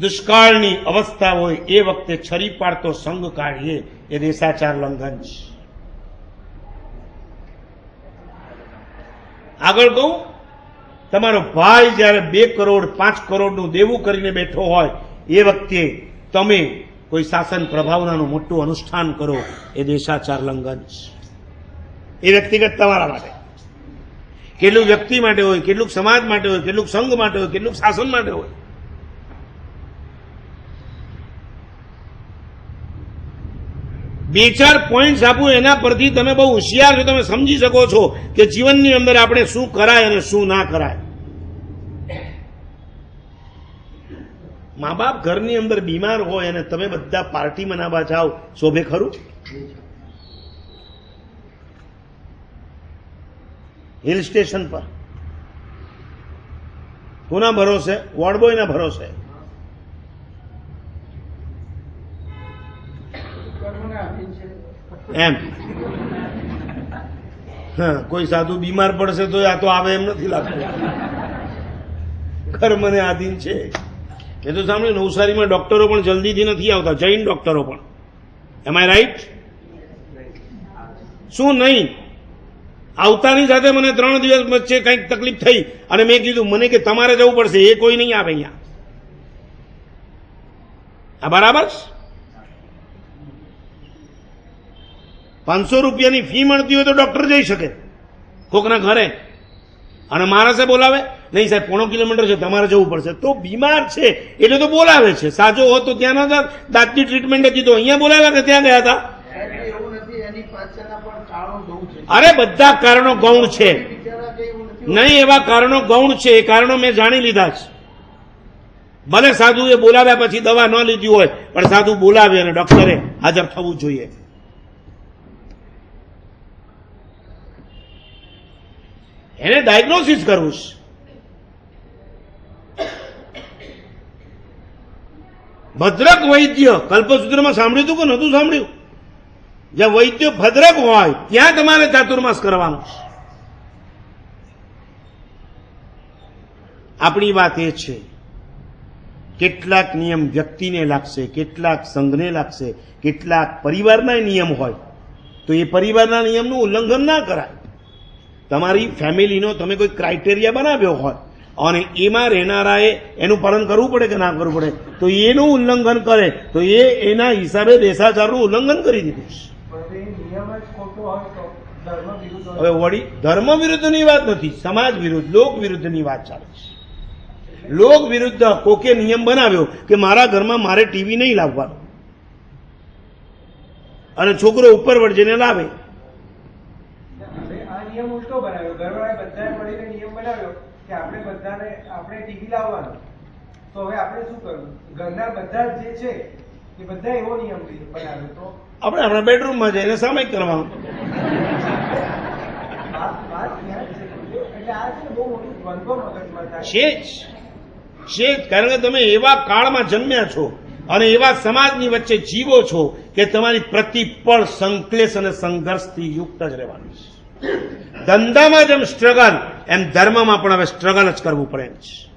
દુષ્કાળની અવસ્થા હોય એ વખતે છરી પાડતો સંઘ કાઢીએ, એ દેશાચાર લંઘન છે. આગળ કહું, તમારો ભાઈ જ્યારે બે કરોડ, પાંચ કરોડનું દેવું કરીને બેઠો હોય, એ વખતે તમે કોઈ શાસન પ્રભાવનાનું મોટું અનુષ્ઠાન કરો, એ દેશાચાર લંઘન છે. એ વ્યક્તિગત તમારા માટે. કેટલું વ્યક્તિ માટે હોય, કેટલુંક સમાજ માટે હોય, કેટલુંક સંઘ માટે હોય, કેટલુંક શાસન માટે હોય. બે ચાર પોઈન્ટ્સ આપું, એના પરથી તમે બહુ હોશિયાર છો, તમે સમજી શકો છો કે જીવનની અંદર આપણે શું કરાય અને શું ના કરાય. મા બાપ ઘરની અંદર બીમાર હોય અને તમે બધા પાર્ટી મનાવવા જાઓ, શોભે ખરું? હિલ સ્ટેશન પર. કોના ભરોસે? વોર્ડબોયના ભરોસે? એમ. કોઈ સાધુ બીમાર પડશે તો આ તો આવે એમ નથી લાગતું. કર્મને આધીન છે. એ તો સાંભળ્યું નવસારીમાં ડોક્ટરો પણ જલ્દીથી નથી આવતા, જૈન ડોક્ટરો પણ. એમ આઈ રાઈટ શું નહીં? આવતાની સાથે મને ત્રણ દિવસ વચ્ચે કંઈક તકલીફ થઈ અને મેં કીધું, મને કે તમારે જવું પડશે, એ કોઈ નહીં આવે અહીંયા. આ બરાબર? છે? પાંચસો રૂપિયાની ફી મળતી હોય તો ડૉક્ટર જઈ શકે. કોકના ઘરે. અને માણસે બોલાવે નહીં સાહેબ પોણો કિલોમીટર છે તમારે જવું પડશે. તો બીમાર છે એટલે તો બોલાવે છે. સાજો હોત તો ત્યાં ના દાંતની ટ્રીટમેન્ટ હતી તો અહીંયા બોલાવ્યા કે ત્યાં ગયા હતા? અરે બધા કારણો ગૌણ છે. નહીં એવા કારણો ગૌણ છે. એ કારણો મેં જાણી લીધા છે. ભલે સાધુએ બોલાવ્યા પછી દવા ન લીધી હોય પણ સાધુ બોલાવે અને ડોક્ટરે હાજર થવું જોઈએ. એને ડાયગ્નોસિસ કરવું છે. ભદ્રક વૈદ્ય, કલ્પસૂત્રમાં સાંભળ્યું હતું કે નહોતું સાંભળ્યું? જ્યાં વૈદ્ય ભદ્રક હોય, ત્યાં તમારે ચાતુર્માસ કરવાનો આપણી વાત એ છે, કેટલાક નિયમ વ્યક્તિને લાગશે, કેટલાક સંઘને લાગશે, કેટલાક પરિવારના નિયમ હોય, તો એ પરિવારના નિયમનું ઉલ્લંઘન ના કરાય. તમારી ફેમિલીનો તમે કોઈ ક્રાઇટેરિયા બનાવ્યો હોય અને એમાં રહેનારાએ એનું પાલન કરવું પડે કે ના કરવું પડે? તો એનું ઉલ્લંઘન કરે. તો એ એના હિસાબે દેશાચારનું ઉલ્લંઘન કરી દીધું. હવે વળી ધર્મ વિરુદ્ધની વાત નથી, સમાજ વિરુદ્ધ, લોક વિરુદ્ધની વાત ચાલે છે. લોક વિરુદ્ધ કોકે નિયમ બનાવ્યો કે મારા ઘરમાં મારે ટીવી નહીં લાવવાનું. અને છોકરો ઉપર વળજેને લાવે. નિયમ ઉલટો બનાવ્યો. ઘરવાળા બધાએ મળીને નિયમ બનાવ્યો કે આપણે બધાને આપણે ટીવી લાવવાનું. તો હવે આપણે શું કરવું? ઘરના બધા જે છે એ બધા એવો નિયમ બનાવ્યો. તો આપણે આપણા બેડરૂમમાં જઈને સામાયિક કરવાનું. છે. કારણ કે તમે એવા કાળમાં જન્મ્યા છો અને એવા સમાજની વચ્ચે જીવો છો કે તમારી પ્રતિપળ સંકલેશ અને સંઘર્ષથી યુક્ત જ રહેવાનું છે. ધંધામાં જેમ સ્ટ્રગલ એમ ધર્મમાં પણ હવે સ્ટ્રગલ જ કરવું પડે છે.